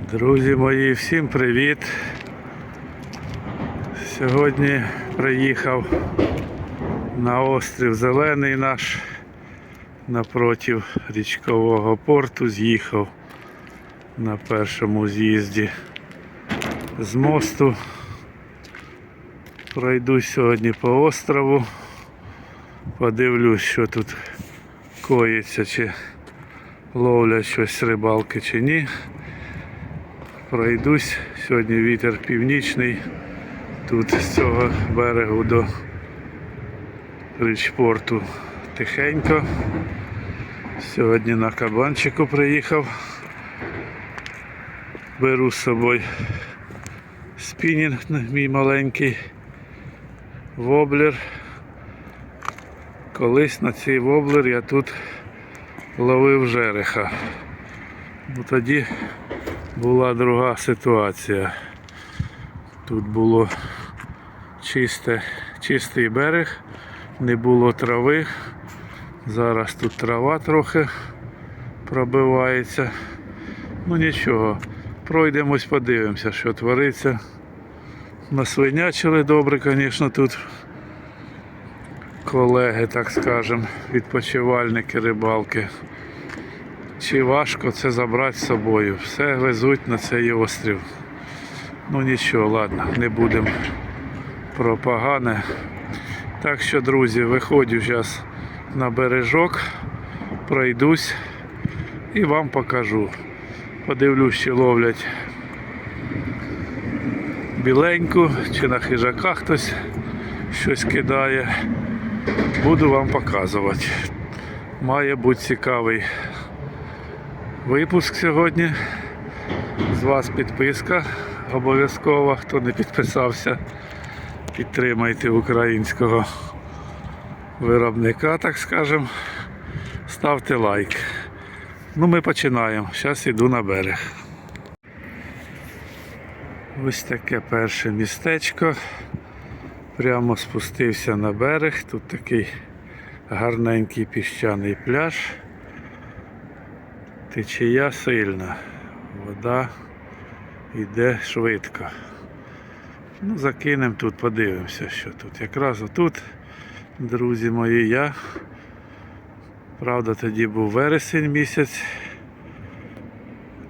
Друзі мої, всім привіт! Сьогодні приїхав на острів Зелений наш напротив річкового порту. З'їхав на першому з'їзді з мосту. Пройдусь сьогодні по острову. Подивлюсь, що тут коїться, чи ловлять щось рибалки чи ні. Пройдусь. Сьогодні вітер північний. Тут з цього берегу до річпорту тихенько. Сьогодні на кабанчику приїхав. Беру з собою спінінг мій маленький, воблер. Колись на цей воблер я тут ловив жереха. Ну, тоді була друга ситуація. Тут було чисте, чистий берег, не було трави. Зараз тут трава трохи пробивається. Ну нічого, пройдемось, подивимося, що твориться. Насвинячили добре, звісно, тут колеги, так скажемо, відпочивальники, рибалки. Чи важко це забрати з собою? Все везуть на цей острів. Ну нічого, ладно, не будемо про погане. Так що, друзі, виходжу зараз на бережок, пройдусь і вам покажу. Подивлюсь, чи ловлять біленьку, чи на хижака хтось щось кидає. Буду вам показувати. Має бути цікавий випуск сьогодні. З вас підписка обов'язково. Хто не підписався, підтримайте українського виробника, так скажемо. Ставте лайк. Ну, ми починаємо. Зараз йду на берег. Ось таке перше містечко. Прямо спустився на берег. Тут такий гарненький піщаний пляж. Течія сильна. Вода йде швидко. Ну, закинемо тут, подивимося, що тут. Якраз отут, друзі мої, я. Правда, тоді був вересень місяць.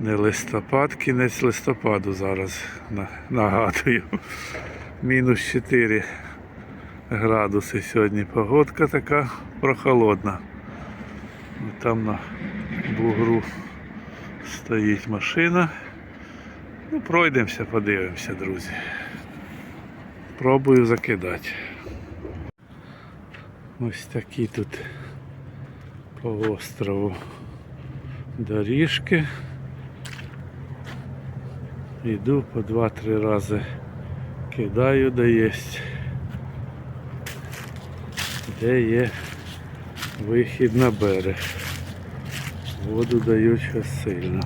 Не листопад, кінець листопаду зараз нагадую. Мінус 4 градуси сьогодні погодка така прохолодна. Там на бугру стоїть машина. Ну, пройдемося, подивимося, друзі. Пробую закидати. Ось такі тут по острову доріжки. Йду по 2-3 рази кидаю, де є. Де є вихід на берег. Воду дають щось сильно.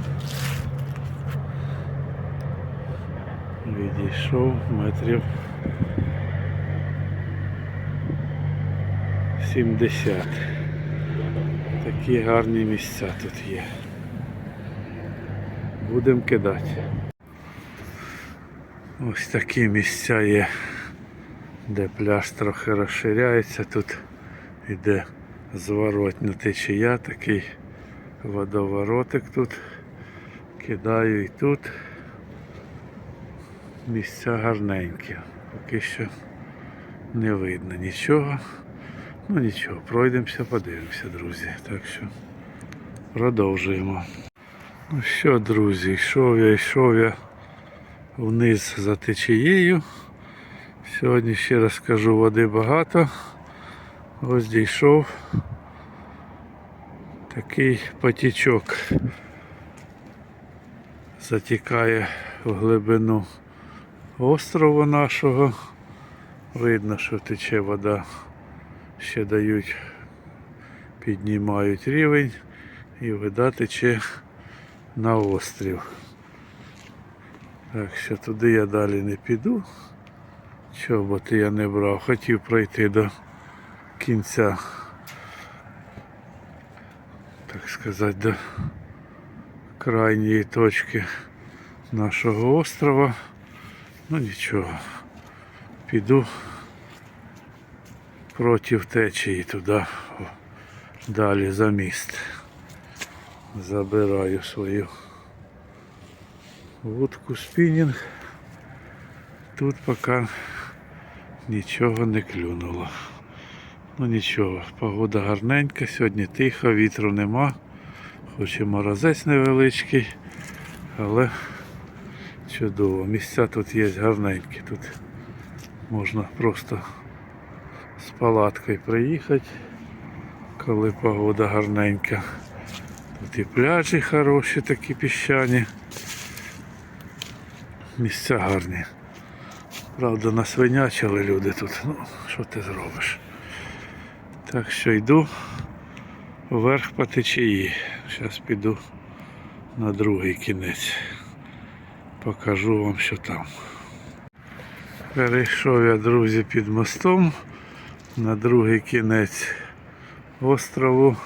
Відійшов метрів 70. Такі гарні місця тут є. Будемо кидати. Ось такі місця є, де пляж трохи розширяється. Тут іде зворотня течія, такий водоворотик тут. Кидаю і тут. Місця гарненькі. Поки що не видно нічого. Ну нічого, пройдемося, подивимося, друзі. Так що продовжуємо. Ну що, друзі, йшов я, йшов я вниз за течією. Сьогодні ще раз скажу, води багато. Ось дійшов такий потічок. Затікає в глибину острова нашого. Видно, що тече вода. Ще дають, піднімають рівень і вода тече на острів. Так що туди я далі не піду. Чоботи я не брав. Хотів пройти до кінця, так сказати, до крайньої точки нашого острова. Ну нічого. Піду проти течії туди, далі за міст. Забираю свою вудку спінінг. Тут поки нічого не клюнуло. Ну нічого, погода гарненька, сьогодні тихо, вітру нема. Хоч і морозець невеличкий, але чудово. Місця тут є гарненькі. Тут можна просто з палаткою приїхати, коли погода гарненька. Тут і пляжі хороші, такі піщані. Місця гарні. Правда, насвинячили люди тут. Ну, що ти зробиш? Так що йду вверх по течії. Зараз піду на другий кінець. Покажу вам, що там. Перейшов я, друзі, під мостом на другий кінець острову.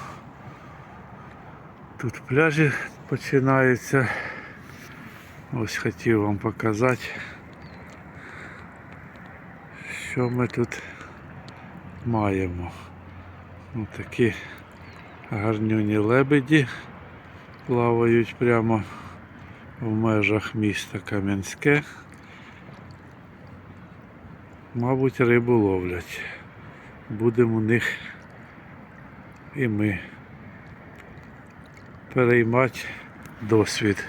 Тут пляжі починаються. Ось хотів вам показати, що ми тут маємо. Ну, такі гарнюні лебеді плавають прямо в межах міста Кам'янське. Мабуть, рибу ловлять. Будемо у них і ми переймати досвід.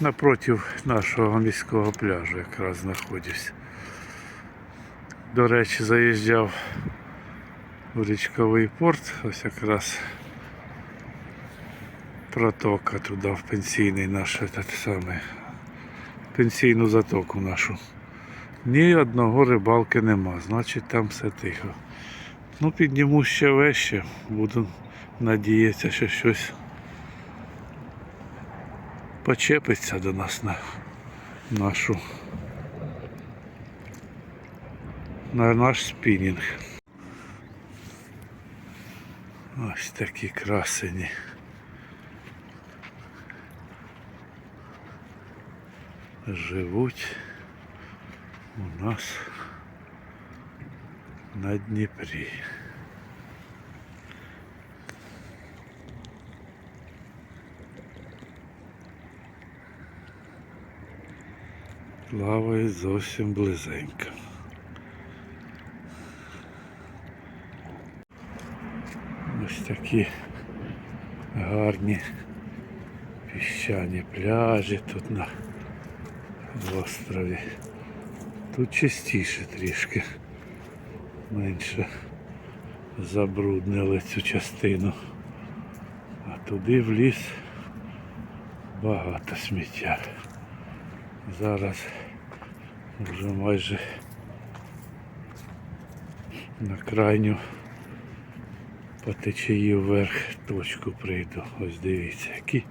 Напротив нашого міського пляжу якраз знаходжусь. До речі, заїжджав річковий порт, ось якраз протока туди в пенсійний наш этот самий, пенсійну затоку нашу. Ні одного рибалки нема, значить там все тихо. Ну підніму ще вище, буду надіятися, що щось почепиться до нас на нашу на наш спінінг. Ось такі красені. Живуть у нас на Дніпрі. Плавають зовсім близенько. Ось такі гарні піщані пляжі тут на острові. Тут чистіше трішки. Менше забруднили цю частину. А туди в ліс багато сміття. Зараз вже майже на крайню по течії вверх точку прийду. Ось дивіться, які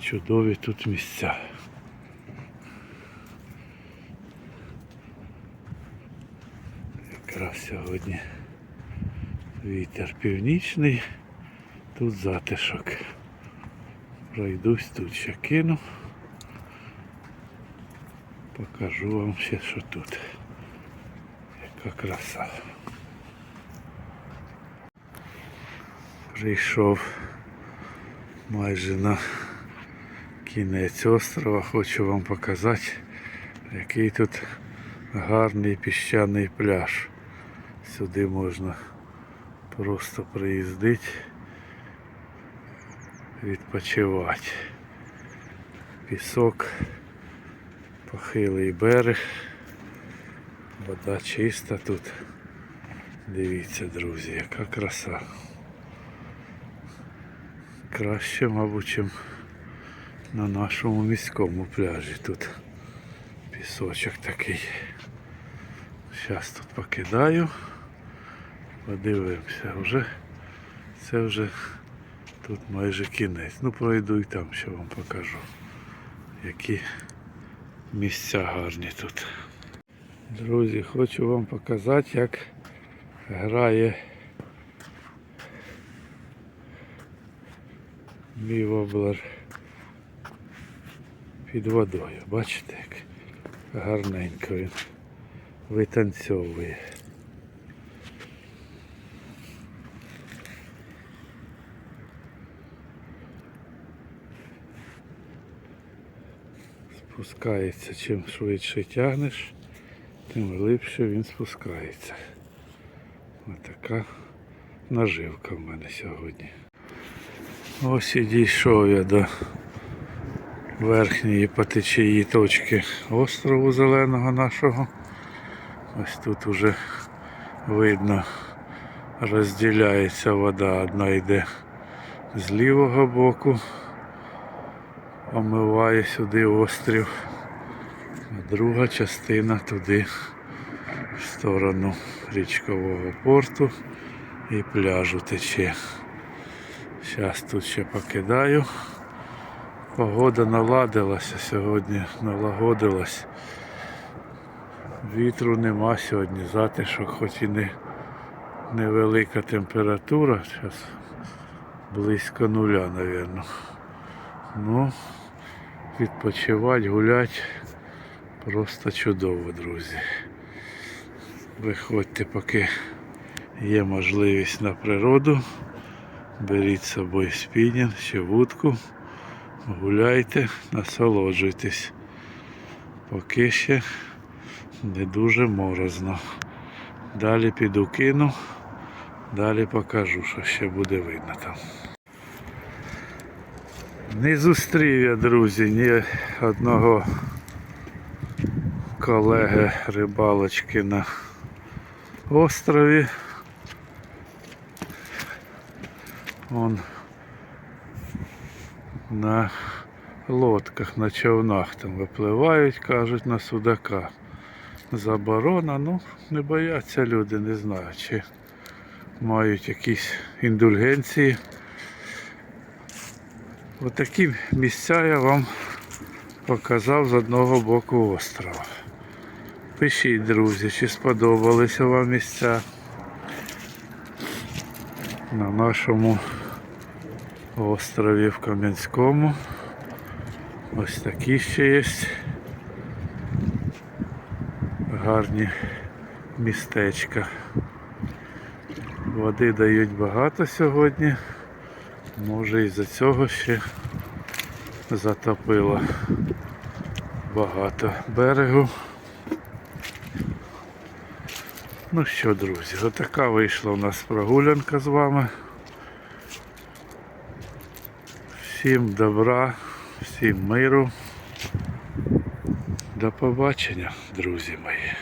чудові тут місця. Якраз сьогодні вітер північний, тут затишок. Пройдусь тут ще кину. Покажу вам ще, що тут. Яка краса. Прийшов майже на кінець острова. Хочу вам показати, який тут гарний піщаний пляж. Сюди можна просто приїздити, відпочивати. Пісок, похилий берег, вода чиста тут. Дивіться, друзі, яка краса. Краще, мабуть, чим на нашому міському пляжі тут пісочок такий. Зараз тут покидаю. Подивимося, вже це вже тут майже кінець. Ну пройду і там ще вам покажу. Які місця гарні тут. Друзі, хочу вам показати, як грає мій воблер під водою. Бачите, як гарненько він витанцьовує. Спускається, чим швидше тягнеш, тим глибше він спускається. Ось така наживка в мене сьогодні. Ось і дійшов я до верхньої по течії точки острову зеленого нашого. Ось тут уже видно розділяється вода. Одна йде з лівого боку, омиває сюди острів, а друга частина туди в сторону річкового порту і пляжу тече. Зараз тут ще покидаю. Погода наладилася сьогодні, налагодилась. Вітру нема сьогодні, затишок, хоч і не невелика температура, зараз близько нуля, мабуть. Ну, відпочивати, гуляти просто чудово, друзі. Виходьте, поки є можливість на природу. Беріть з собою спінінг чи вудку, гуляйте, насолоджуйтесь. Поки ще не дуже морозно. Далі піду кину, далі покажу, що ще буде видно там. Не зустрів я, друзі, ні одного колеги рибалочки на острові. Он на лодках, на човнах там випливають, кажуть, на судака. Заборона, ну, не бояться люди, не знаю, чи мають якісь індульгенції. Отакі місця я вам показав з одного боку острова. Пишіть, друзі, чи сподобалися вам місця на нашому острові в Кам'янському. Ось такі ще є гарні містечка. Води дають багато сьогодні. Може із-за цього ще затопило багато берегу. Ну що, друзі, отака вийшла у нас прогулянка з вами. Всім добра, всім миру. До побачення, друзі мої.